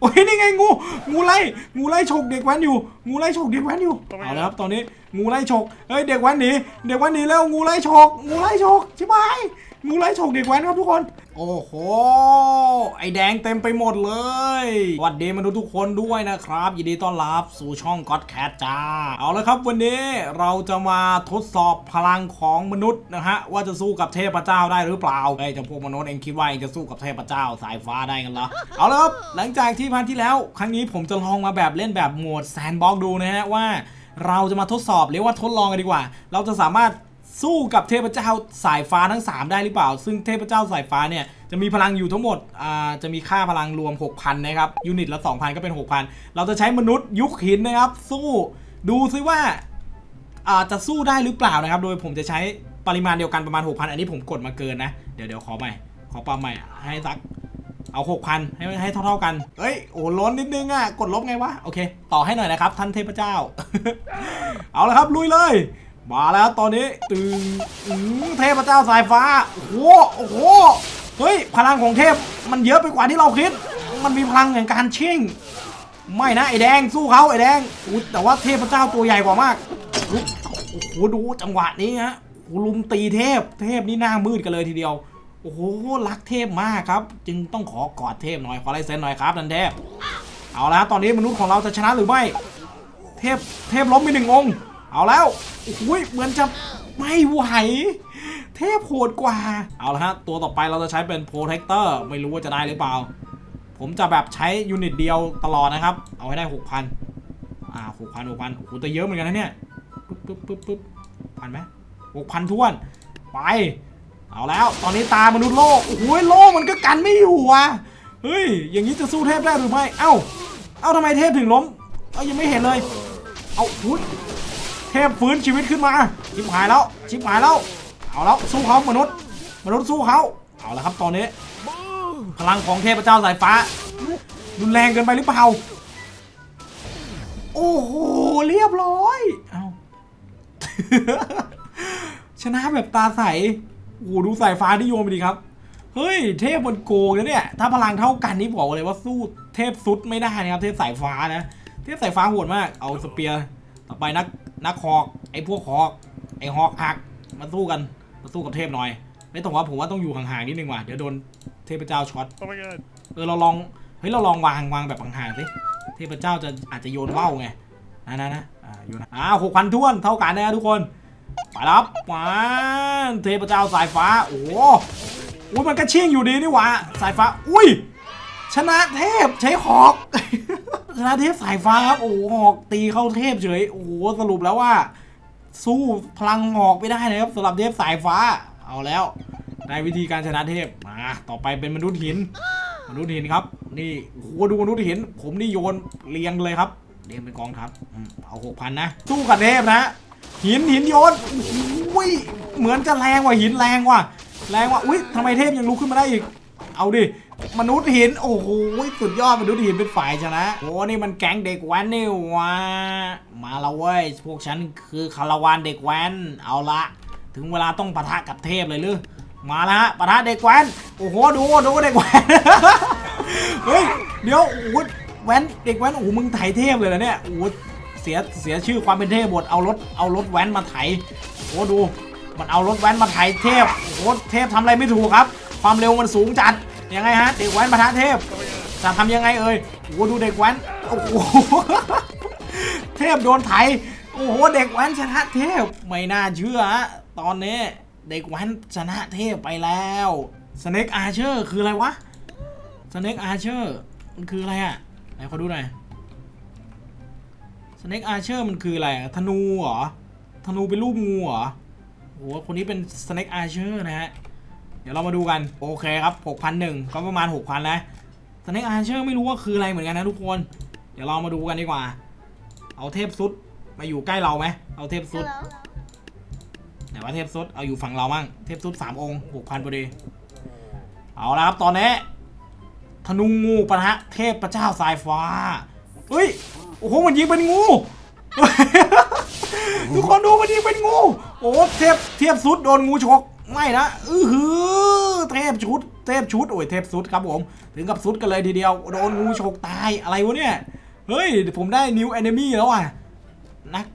โอ้ยนี่ไงงูงูไล่งูไล่ฉกเด็กแว้นอยู่ งูไล่ฉกเด็กแว้นอยู่เอาละครับตอนนี้งูไล่ฉกเฮ้ยเด็กแว้นหนีเด็กแว้นหนีแล้วงูไล่ฉกงูไล่ฉกใช่ไห มงูไล่ฉกเด็กแว้นครับทุกคน โอ้โห ไอแดงเต็มไปหมดเลยสวัสดีมนุษย์ทุกคนด้วยนะครับ ยินดีต้อนรับสู่ช่อง God Cat จ้า เอาละครับวันนี้เราจะมาทดสอบพลังของมนุษย์นะฮะ ว่าจะสู้กับเทพเจ้าได้หรือเปล่าไอ้เจ้าพวกมนุษย์เองคิดว่าเองจะสู้กับเทพเจ้าสายฟ้าได้กันเหรอเอาละครับหลังจากที่พันที่แล้ว ครั้งนี้ผมจะลองมาแบบเล่นแบบโหมดแซนบ็อกดูนะฮะว่าเราจะมาทดสอบเรียกว่าทดลองกันดีกว่า เราจะสามารถ สู้กับเทพเจ้าสายฟ้าทั้ง 3 ได้หรือเปล่า ซึ่งเทพเจ้าสายฟ้าเนี่ยจะมีพลังอยู่ทั้งหมดอ่าจะมีค่าพลังรวม 6,000 นะครับ ยูนิตละ 2,000 ก็เป็น 6,000 เราจะใช้มนุษย์ยุคหินนะครับ สู้ดูซิว่าอ่าจะสู้ได้หรือเปล่านะครับ โดยผมจะใช้ปริมาณเดียวกันประมาณ 6,000 อันนี้ผมกดมาเกินนะ เดี๋ยวเดี๋ยวขอใหม่ขอปรับใหม่ให้สักเอา 6,000 ให้ให้เท่าๆกัน เอ้ย โอ้ล้นนิดนึงอะ กดลบไงวะ โอเค ต่อให้หน่อยนะครับ ท่านเทพเจ้า เอาละครับ ลุยเลย มาแล้วตอนนี้ตึงเทพเจ้าสายฟ้า โอ้โหโอ้โหเฮ้ยพลังของเทพมันเยอะไปกว่าที่เราคิด มันมีพลังแห่งการชิงไม่นะไอแดงสู้เขาไอแดงอุ๊ยแต่ว่าเทพเจ้าตัวใหญ่กว่ามากโอ้โหดูจังหวะนี้ฮะโอ้ลุมตีเทพ เทพนี่หน้ามืดกันเลยทีเดียว โอ้โหรักเทพมากครับ จึงต้องขอกอดเทพหน่อยขอลายเซ็นหน่อยครับนันเทพเอาละตอนนี้มนุษย์ของเราจะชนะหรือไม่ เทพเทพล้มไปหนึ่งองค์ เอาแล้วโอ้โหเหมือนจะไม่ไหว เทพโหดกว่า เอาละฮะ ตัวต่อไปเราจะใช้เป็นโปรเทคเตอร์ไม่รู้ว่าจะได้หรือเปล่า ผมจะแบบใช้ยูนิตเดียวตลอดนะครับ เอาให้ได้ 6,000 อ่า6,000 6,000โอ้โหแต่เยอะเหมือนกันนะเนี่ย ปึ๊บปึ๊บปึ๊บปึ๊บพันไหม6,000ท้วน ไป เอาแล้ว ตอนนี้ตามนุษย์โลก โอ้โหโลกมันก็กันไม่อยู่ว่ะ เฮ้ย อย่างนี้จะสู้เทพได้หรือไม่ เอ้า เอ้าทำไมเทพถึงล้ม เอ้ายังไม่เห็นเลย เอาพุท เทพฟื้นชีวิตขึ้นมา ชิบหายแล้ว ชิบหายแล้ว เอาแล้ว สู้เขามนุษย์ มนุษย์สู้เขาเอาละครับตอนนี้ พลังของเทพเจ้าสายฟ้า รุนแรงเกินไปหรือเปล่า โอ้โห เรียบร้อย เอาชนะแบบตาใส โอ้โห ดูสายฟ้าที่โยนไปดีครับ เฮ้ย เทพมันโกงนะเนี่ย ถ้าพลังเท่ากันนี่บอกเลยว่าสู้เทพซุดไม่ได้นะครับ เทพสายฟ้านะ เทพสายฟ้าโหดมาก เอาสเปียร์ ต่อไปนัก นักฮอกไอ้พวกฮอกไอ้ฮอกหักมาสู้กันมาสู้กับเทพหน่อย ไม่ต้องว่าผมว่าต้องอยู่ห่างๆนิดนึงว่ะเดี๋ยวโดนเทพเจ้าช็อต Oh my god. เออเราลองเฮ้ยเราลองวางวางแบบห่างๆสิเทพเจ้าจะอาจจะโยนว่าวไงนะนะนะอ่าโยนอ่าหกพันท้วนเท่ากันนะทุกคนไปรับมาเทพเจ้าสายฟ้าโอ้โหอุ้ยมันก็เชี่ยงอยู่ดีนี่หว่าสายฟ้าอุ้ยชนะเทพใช้หอก ชนะเทพสายฟ้าครับ โอ้โหอกตีเข้าเทพเฉย โอ้โหสรุปแล้วว่า สู้พลังหอกไม่ได้นะครับสำหรับเทพสายฟ้า เอาแล้ว ได้วิธีการชนะเทพ มา ต่อไปเป็นมนุษย์หิน มนุษย์หินครับ นี่โอ้โหดูมนุษย์หิน ผมนี่โยนเรียงเลยครับเรียงเป็นกองทัพเอาหกพันนะ สู้กับเทพนะ หินหินโยนอุ้ย เหมือนจะแรงกว่ะหินแรงกว่ะแรงกว่ะอุ้ยทำไมเทพยังลุกขึ้นมาได้อีก เอาดิ มนุษย์หิน โอ้โหสุดยอดมนุษย์หินเป็นฝ่ายชนะโอ้นี่มันแก๊งเด็กแว้นนี่วะมาแล้วเว้ยพวกฉันคือคาราวานเด็กแว้นเอาละ ถึงเวลาต้องปะทะกับเทพเลยหรือมาแล้วฮะปะทะเด็กแว้นโอ้โหดูดูเด็กแว้นเฮ้ยเดี๋ยวโอ้โหแว้นเด็กแว้นโอ้มึงไถเทพเลยนะเนี่ยโอ้โหเสียเสียชื่อความเป็นเทพหมดเอารถเอารถแว้นมาไถโอ้โหดู มันเอารถแว้นมาไถเทพโอ้โหเทพทำอะไรไม่ถูกครับ ความเร็วมันสูงจัด ยังไงฮะเด็กแว้นปะทะเทพจะทำยังไงเอ่ยโอ้ดูเด็กแว้นโอ้โหเทพโดนไถโอ้โหเด็กแว้นชนะเทพไม่น่าเชื่อฮะตอนนี้เด็กแว้นชนะเทพไปแล้วสเน็กอาเชอร์คืออะไรวะสเน็กอาเชอร์มันคืออะไรอะไหนขอดูหน่อยสเน็กอาเชอร์มันคืออะไรธนูเหรอธนูเป็นรูปงูเหรอโอ้โหคนนี้เป็นสเน็กอาเชอร์นะฮะ ดี๋ยวเรามาดูกันโอเคครับ6,001ก็ประมาณ 6,000แล้วสเน็กอาเชอร์ไม่รู้ว่าคืออะไรเหมือนกันนะทุกคน เดี๋ยวเรามาดูกันดีกว่า เอาเทพซุดมาอยู่ใกล้เราไหมเอาเทพซุดไหนว่าเทพซุดเอาอยู่ฝั่งเรามั่งเทพซุดสามองค์หกพันพอดีเอาละครับตอนนี้ธนูงูปะทะเทพพระเจ้าสายฟ้าเฮ้ยโอ้โหมันยิงเป็นงูทุกคนดูมันยิงเป็นงู โอ้เทพเทพซุดโดนงูฉกไม่นะอือหือ เทพชุด เทพชุด โอ้ย เทพสุดครับผม ถึงกับสุดกันเลยทีเดียว โดนงูฉกตาย อะไรวะเนี่ย เฮ้ย ผมได้นิวแอนิมี่แล้วอะ นัก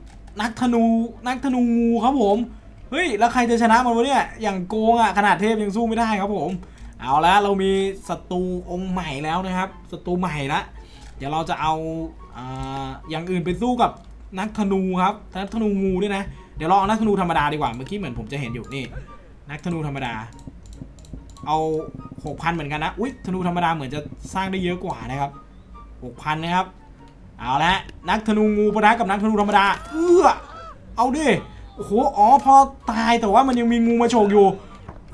นักธนู นักธนูงูครับผม เฮ้ย แล้วใครจะชนะมันวะเนี่ย อย่างโกงอะ ขนาดเทพยังสู้ไม่ได้ครับผม เอาละเรามีศัตรูองค์ใหม่แล้วนะครับ ศัตรูใหม่ละ เดี๋ยวเราจะเอาอย่างอื่นไปสู้กับนักธนูครับนักธนูงูด้วยนะ เดี๋ยวเราเอานักธนูธรรมดาดีกว่า เมื่อกี้เหมือนผมจะเห็นอยู่นี่ นักธนูธรรมดา เอาหกพันเหมือนกันนะ อุ๊ย ธนูธรรมดาเหมือนจะสร้างได้เยอะกว่านะครับหกพันนะครับ เอาละนักธนูงูปะทะกับนักธนูธรรมดา เอื้อ เอาดิ โอ้โห อ๋อ พอตายแต่ว่ามันยังมีงูมาโฉกอยู่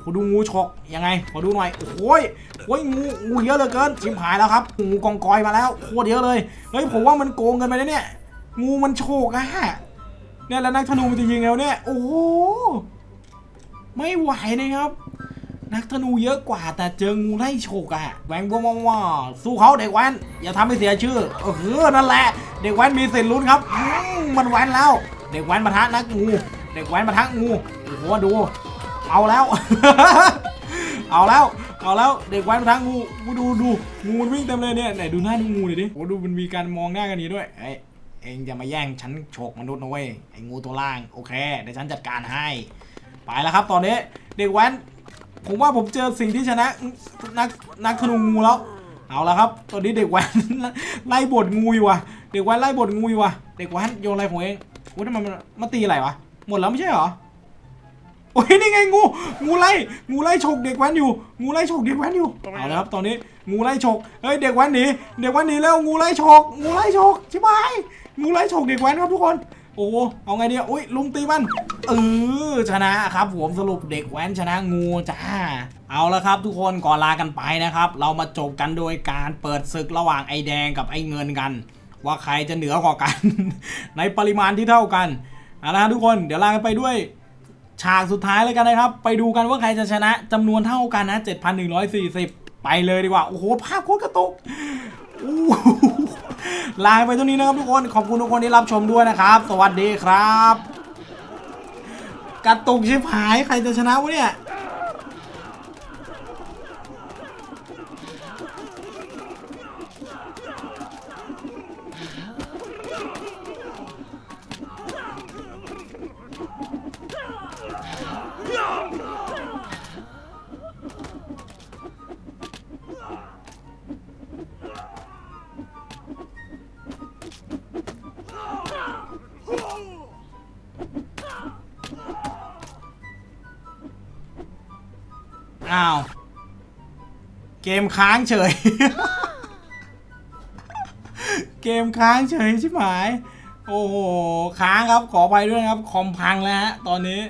ขอดูงูฉกยังไง ขอดูหน่อย โอ้ยโอ้ยงู งูเยอะเหลือเกิน ชิมหายแล้วครับ งูกองกอยมาแล้ว โคตรเยอะเลย เฮ้ย ผมว่ามันโกงกันไปนะเนี่ย งูมันโฉกอะเนี่ยแล้วนักธนูมันจะยิงแล้วเนี่ย โอ้โห ไม่ไหวนะครับ นักธนูเยอะกว่า แต่เจองูไล่ฉกอะแหวงบ้วงว่าสู้เขาเด็กแว้นอย่าทำให้เสียชื่อเออนั่นแหละ เด็กแว้นมีสิทธิ์ลุ้นครับมันแว้นแล้ว เด็กแว้นมาทะนักงูเด็กแว้นมาทะงูโอ้โหดูเอาแล้ว เอาแล้วเอาแล้วเด็กแว้นมาทะงูดูดูงูวิ่งเต็มเลยเนี่ยไหนดูหน้าดูงูหน่อยดิโอ้ดูมันมีการมองหน้ากันนี้ด้วยไอ้ยเองจะมาแย่งฉันโฉกมนุษย์นะเว้ยไอ้งูตัวล่างโอเคเดี๋ยวฉันจัดการให้ ไปแล้วครับตอนนี้เด็กแว้น ผมว่าผมเจอสิ่งที่ชนะนักนักธนูงูแล้ว เอาละครับ ตอนนี้เด็กแว้นไล่บทงูอยู่ว่ะ เด็กแว้นไล่บทงูอยู่ว่ะ เด็กแว้นโยนอะไรของเองโอ้ยทำไมมันมาตีอะไรวะ หมดแล้วไม่ใช่เหรอ โอ้ยนี่ไงงู งูไล่ งูไล่ฉกเด็กแว้นอยู่ งูไล่ฉกเด็กแว้นอยู่ เอาละครับ ตอนนี้งูไล่ฉก เฮ้ยเด็กแว้นหนี เด็กแว้นหนีแล้วงูไล่ฉก งูไล่ฉกใช่ไหมงูไล่ฉกเด็กแว้นครับทุกคน อ้เอาไงดีอะอุ้ยลุงตีมันเออชนะครับผมสรุปเด็กแว้นชนะงูจ้าเอาละครับทุกคนก่อนลากันไปนะครับ เรามาจบกันโดยการเปิดศึกระหว่างไอแดงกับไอเงินกัน ว่าใครจะเหนือกว่ากัน ในปริมาณที่เท่ากันเอาละทุกคนเดี๋ยวลากันไปด้วยฉากสุดท้ายเลยกันนะครับ ไปดูกันว่าใครจะชนะจำนวนเท่ากันนะ 7,140 ไปเลยดีกว่า โอ้โห ภาพโคตรกระตุกอู้ ลาไปตรงนี้นะครับทุกคน ขอบคุณทุกคนที่รับชมด้วยนะครับ สวัสดีครับ กระตุกชิบหาย ใครจะชนะวะเนี่ย อ้าว เกมค้างเฉย เกมค้างเฉยใช่ไหมโอ้โห ค้างครับขอไปด้วยนะครับ คอมพังแล้วฮะ ตอนนี้